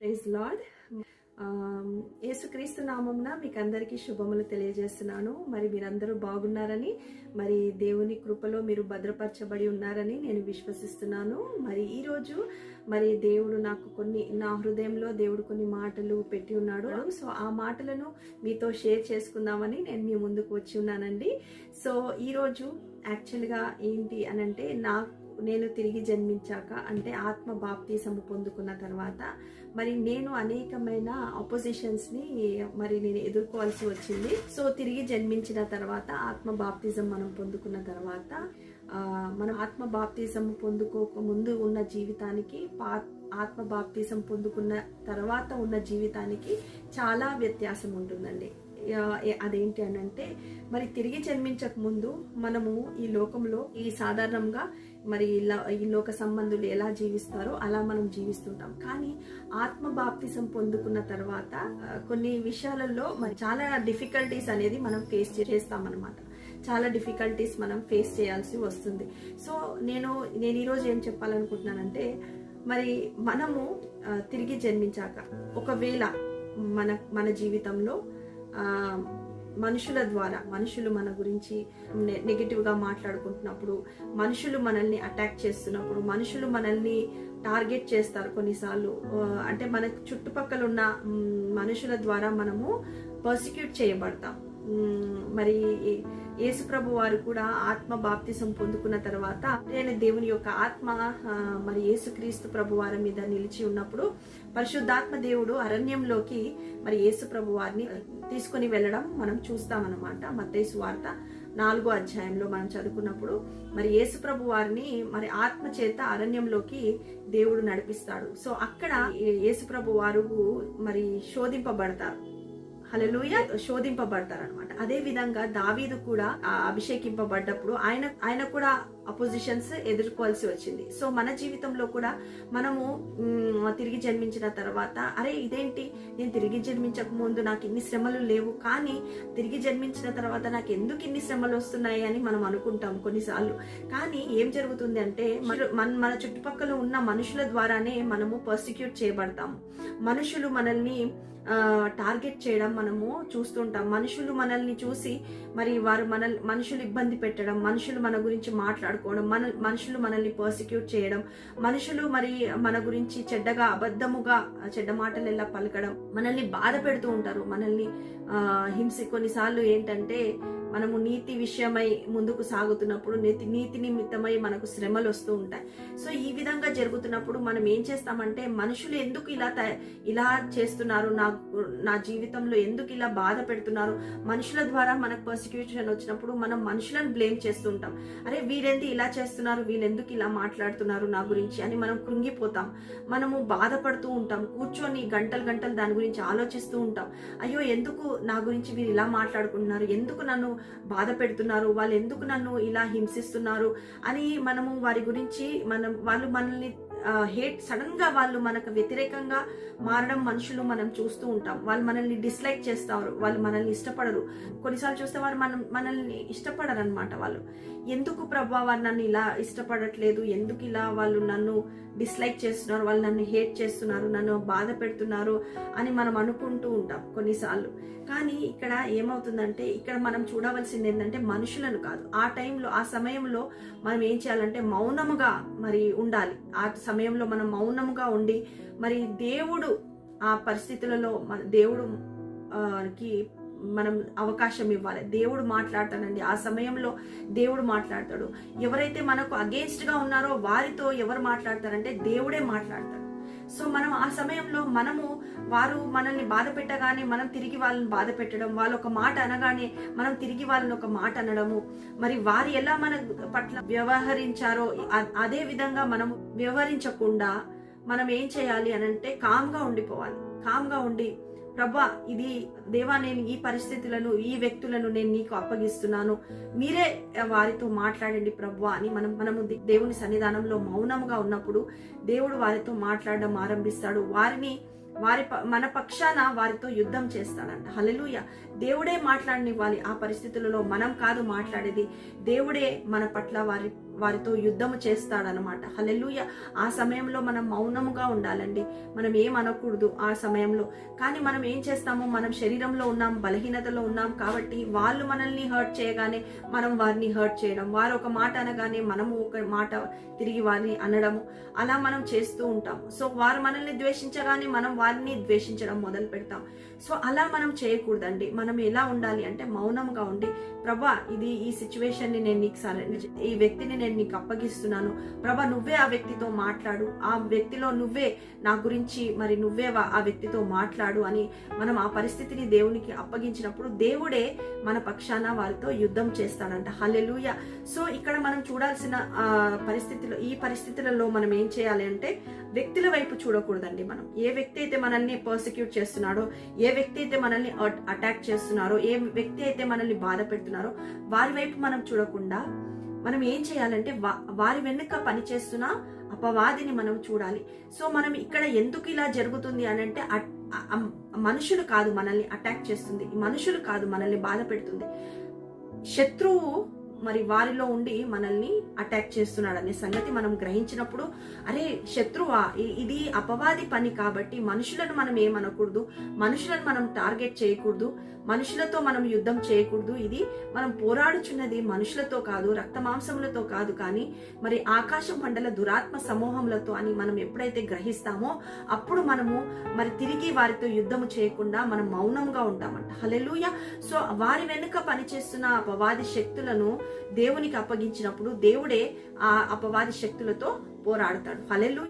Praise lord um, యేసుక్రీస్తు నామంన మీకు అందరికీ శుభములు తెలియజేస్తున్నాను. మరి మీరందరూ బాగున్నారని మరి దేవుని కృపలో మీరు భద్రపరచబడి ఉన్నారని నేను విశ్వసిస్తున్నాను. మరి ఈరోజు మరి దేవుడు నాకు కొన్ని నా హృదయంలో దేవుడు కొన్ని మాటలు పెట్టి ఉన్నాడు. సో ఆ మాటలను మీతో షేర్ చేసుకుందామని నేను మీ ముందుకు వచ్చి ఉన్నానండి. సో ఈరోజు యాక్చువల్గా ఏంటి అని అంటే నేను తిరిగి జన్మించాక అంటే ఆత్మ బాప్తీసము పొందుకున్న తర్వాత మరి నేను అనేకమైన అపోజిషన్స్ని మరి నేను ఎదుర్కోవాల్సి వచ్చింది. సో తిరిగి జన్మించిన తర్వాత ఆత్మ బాప్తిజం మనం పొందుకున్న తర్వాత మనం ఆత్మ బాప్తిజం పొందుకోక ముందు ఉన్న జీవితానికి పా ఆత్మ బాప్తిజం పొందుకున్న తర్వాత ఉన్న జీవితానికి చాలా వ్యత్యాసం ఉంటుందండి. అదేంటి అని అంటే మరి తిరిగి జన్మించక ముందు మనము ఈ లోకంలో ఈ సాధారణంగా మరి ఇలా- ఈ లోక సంబంధులు ఎలా జీవిస్తారో అలా మనం జీవిస్తుంటాం. కానీ ఆత్మ బాప్తిసం పొందుకున్న తర్వాత కొన్ని విషయాలలో మరి చాలా డిఫికల్టీస్ అనేది మనం ఫేస్ చేస్తాం చాలా డిఫికల్టీస్ మనం ఫేస్ చేయాల్సి వస్తుంది. సో నేను నేను ఈరోజు ఏం చెప్పాలనుకుంటున్నానంటే మరి మనము తిరిగి జన్మించాక ఒకవేళ మన మన జీవితంలో మనుషుల ద్వారా మనుషులు మన గురించి నె- నెగిటివ్గా మాట్లాడుకుంటున్నప్పుడు మనుషులు మనల్ని అటాక్ చేస్తున్నప్పుడు మనుషులు మనల్ని టార్గెట్ చేస్తారు కొన్నిసార్లు. అంటే మన చుట్టుపక్కల ఉన్న మనుషుల ద్వారా మనము పర్సిక్యూట్ చేయబడతాం. మరి యేసుప్రభు వారు కూడా ఆత్మ బాప్తిసం పొందుకున్న తర్వాత ఆయన దేవుని యొక్క ఆత్మ మరి యేసుక్రీస్తు ప్రభు వారి మీద నిలిచి ఉన్నప్పుడు పరిశుద్ధాత్మ దేవుడు అరణ్యంలోకి మరి యేసు ప్రభు వారిని తీసుకుని వెళ్ళడం మనం చూస్తామన్నమాట. మత్తయి వార్త నాలుగో అధ్యాయంలో మనం చదువుకున్నప్పుడు మరి యేసుప్రభు వారిని మరి ఆత్మ చేత అరణ్యంలోకి దేవుడు నడిపిస్తాడు. సో అక్కడ యేసుప్రభు వారు మరి శోధింపబడతారు. హలలుయ శోధింపబడతారు అనమాట అదే విధంగా దావీదు కూడా అభిషేకింపబడ్డప్పుడు ఆయన ఆయన కూడా అపోజిషన్స్ ఎదుర్కోవాల్సి వచ్చింది. సో మన జీవితంలో కూడా మనము తిరిగి జన్మించిన తర్వాత అరే ఇదేంటి? నేను తిరిగి జన్మించక ముందు నాకు ఇన్ని శ్రమలు లేవు. కానీ తిరిగి జన్మించిన తర్వాత నాకు ఎందుకు ఇన్ని శ్రమలు వస్తున్నాయి అని మనం అనుకుంటాం కొన్నిసార్లు. కానీ ఏం జరుగుతుంది అంటే మన మన- మన చుట్టుపక్కల ఉన్న మనుషుల ద్వారానే మనము పర్సిక్యూట్ చేయబడతాము. మనుషులు మనల్ని టార్గెట్ చేయడం మనము చూస్తుంటాం. మనుషులు మనల్ని చూసి మరి వారు మన మనుషులు ఇబ్బంది పెట్టడం మనుషులు మన గురించి మాట్లాడుకోవడం మన మనుషులు మనల్ని పర్సిక్యూట్ చేయడం మనుషులు మరి మన గురించి చెడ్డగా అబద్ధముగా చెడ్డ మాటలు ఎలా పలకడం మనల్ని బాధ పెడుతూ ఉంటారు. మనల్ని హింస కొన్నిసార్లు ఏంటంటే మనము నీతి విషయమై ముందుకు సాగుతున్నప్పుడు నీతి నీతి నిమిత్తమై మనకు శ్రమలు వస్తూ ఉంటాయి. సో ఈ విధంగా జరుగుతున్నప్పుడు మనం ఏం చేస్తామంటే మనుషులు ఎందుకు ఇలా త ఇలా చేస్తున్నారు? నా నా జీవితంలో ఎందుకు ఇలా బాధ పెడుతున్నారు? మనుషుల ద్వారా మనకు పర్సిక్యూషన్ వచ్చినప్పుడు మనం మనుషులను బ్లేమ్ చేస్తుంటాం. అరే వీరెందు ఇలా చేస్తున్నారు? వీళ్ళెందుకు ఇలా మాట్లాడుతున్నారు నా గురించి అని మనం కృంగిపోతాం. మనము బాధపడుతూ ఉంటాం. కూర్చొని గంటలు గంటలు దాని గురించి ఆలోచిస్తూ ఉంటాం. అయ్యో ఎందుకు నా గురించి వీరు ఇలా మాట్లాడుకుంటున్నారు? ఎందుకు నన్ను బాధ పెడుతున్నారు. వాళ్ళు ఎందుకు నన్ను ఇలా హింసిస్తున్నారు? అని మనము వారి గురించి మనం వాళ్ళు మనల్ని హేట్ సడన్గా వాళ్ళు మనకు వ్యతిరేకంగా మారడం మనుషులు మనం చూస్తూ ఉంటాం. వాళ్ళు మనల్ని డిస్లైక్ చేస్తారు. వాళ్ళు మనల్ని ఇష్టపడరు. కొన్నిసార్లు చూస్తే వారు మనం మనల్ని ఇష్టపడరు అనమాట వాళ్ళు. ఎందుకు ప్రభా వారు నన్ను ఇలా ఇష్టపడట్లేదు? ఎందుకు ఇలా వాళ్ళు నన్ను డిస్లైక్ చేస్తున్నారు? వాళ్ళు నన్ను హేట్ చేస్తున్నారు. నన్ను బాధ పెడుతున్నారు అని మనం అనుకుంటూ ఉంటాం కొన్నిసార్లు. కానీ ఇక్కడ ఏమవుతుందంటే ఇక్కడ మనం చూడవలసింది ఏంటంటే మనుషులను కాదు. ఆ టైంలో ఆ సమయంలో మనం ఏం చేయాలంటే మౌనముగా మరి ఉండాలి. ఆ సమయంలో మనం మౌనముగా ఉండి మరి దేవుడు ఆ పరిస్థితులలో మన దేవుడు కి మనం అవకాశం ఇవ్వాలి. దేవుడు మాట్లాడతాడండి. ఆ సమయంలో దేవుడు మాట్లాడతాడు. ఎవరైతే మనకు అగేన్స్ట్గా ఉన్నారో వారితో ఎవరు మాట్లాడతారంటే దేవుడే మాట్లాడతాడు. సో మనం ఆ సమయంలో మనము వారు మనల్ని బాధ పెట్టగానే మనం తిరిగి వాళ్ళని బాధ పెట్టడం వాళ్ళు ఒక మాట అనగానే మనం తిరిగి వాళ్ళని ఒక మాట అనడము. మరి వారు ఎలా మన పట్ల వ్యవహరించారో అదే విధంగా మనం వ్యవహరించకుండా మనం ఏం చేయాలి అని అంటే కామ్గా ఉండిపోవాలి. కామ్గా ఉండి ప్రభా ఇది దేవా నేను ఈ పరిస్థితులను ఈ వ్యక్తులను నేను నీకు అప్పగిస్తున్నాను. మీరే వారితో మాట్లాడండి ప్రభా అని మనం మనము దేవుని సన్నిధానంలో మౌనముగా ఉన్నప్పుడు దేవుడు వారితో మాట్లాడడం ఆరంభిస్తాడు. వారిని వారి ప- మన పక్షాన వారితో యుద్ధం చేస్తాడంట. హలలుయ దేవుడే మాట్లాడనివ్వాలి ఆ పరిస్థితులలో. మనం కాదు మాట్లాడేది. దేవుడే మన పట్ల వారి వారితో యుద్ధము చేస్తాడనమాట. హల్లెలూయ. ఆ సమయంలో మనం మౌనముగా ఉండాలండి. మనం ఏం అనకూడదు ఆ సమయంలో. కానీ మనం ఏం చేస్తాము? మనం శరీరంలో ఉన్నాం బలహీనతలో ఉన్నాం కాబట్టి వాళ్ళు మనల్ని హర్ట్ చేయగానే మనం వారిని హర్ట్ చేయడం. వారు ఒక మాట అనగానే మనము ఒక మాట తిరిగి వారిని అనడము. అలా మనం చేస్తూ ఉంటాం సో వారు మనల్ని ద్వేషించగానే మనం వారిని ద్వేషించడం మొదలు పెడతాం. సో అలా మనం చేయకూడదండి. మనం ఎలా ఉండాలి అంటే మౌనంగా ఉండి ప్రభా ఇది ఈ సిచ్యువేషన్ని నేను నీకు సరెండర్ ఈ వ్యక్తిని నేను నేను నీకు అప్పగిస్తున్నాను. ప్రభా నువ్వే ఆ వ్యక్తితో మాట్లాడు. ఆ వ్యక్తిలో నువ్వే నా గురించి మరి నువ్వే వా- ఆ వ్యక్తితో మాట్లాడు అని మనం ఆ పరిస్థితిని దేవునికి అప్పగించినప్పుడు దేవుడే మన పక్షాన వారితో యుద్ధం చేస్తాడంట. హల్లెలూయ. సో ఇక్కడ మనం చూడాల్సిన పరిస్థితిలో ఈ పరిస్థితులలో మనం ఏం చేయాలి అంటే వ్యక్తుల వైపు చూడకూడదండి మనం. ఏ వ్యక్తి అయితే మనల్ని పర్సిక్యూట్ చేస్తున్నాడో ఏ వ్యక్తి అయితే మనల్ని అటాక్ చేస్తున్నారో ఏ వ్యక్తి అయితే మనల్ని బాధ పెడుతున్నారో వారి వైపు మనం చూడకుండా మనం ఏం చేయాలంటే వా- వారి వెనుక పనిచేస్తున్న అపవాదిని మనం చూడాలి. సో మనం ఇక్కడ ఎందుకు ఇలా జరుగుతుంది అని అంటే అ- మనుషులు కాదు మనల్ని అటాక్ చేస్తుంది. మనుషులు కాదు మనల్ని బాధ పెడుతుంది. శత్రువు మరి వారిలో ఉండి మనల్ని అటాక్ చేస్తున్నాడు అనే సంగతి మనం గ్రహించినప్పుడు అరే శత్రువా ఇది అపవాది పని కాబట్టి మనుషులను మనం ఏమనకూడదు? మనుషులను మనం టార్గెట్ చేయకూడదు? మనుషులతో మనం యుద్ధం చేయకూడదు? ఇది మనం పోరాడుచున్నది మనుషులతో కాదు రక్త మాంసములతో కాదు కానీ మరి ఆకాశ మండల దురాత్మ సమూహములతో అని మనం ఎప్పుడైతే గ్రహిస్తామో అప్పుడు మనము మరి తిరిగి వారితో యుద్ధము చేయకుండా మనం మౌనంగా ఉంటామంట. హలెలుయ సో వారి వెనుక పనిచేస్తున్న అపవాది శక్తులను దేవునికి అప్పగించినప్పుడు దేవుడే ఆ అపవాది శక్తులతో పోరాడతాడు. హలెలూయ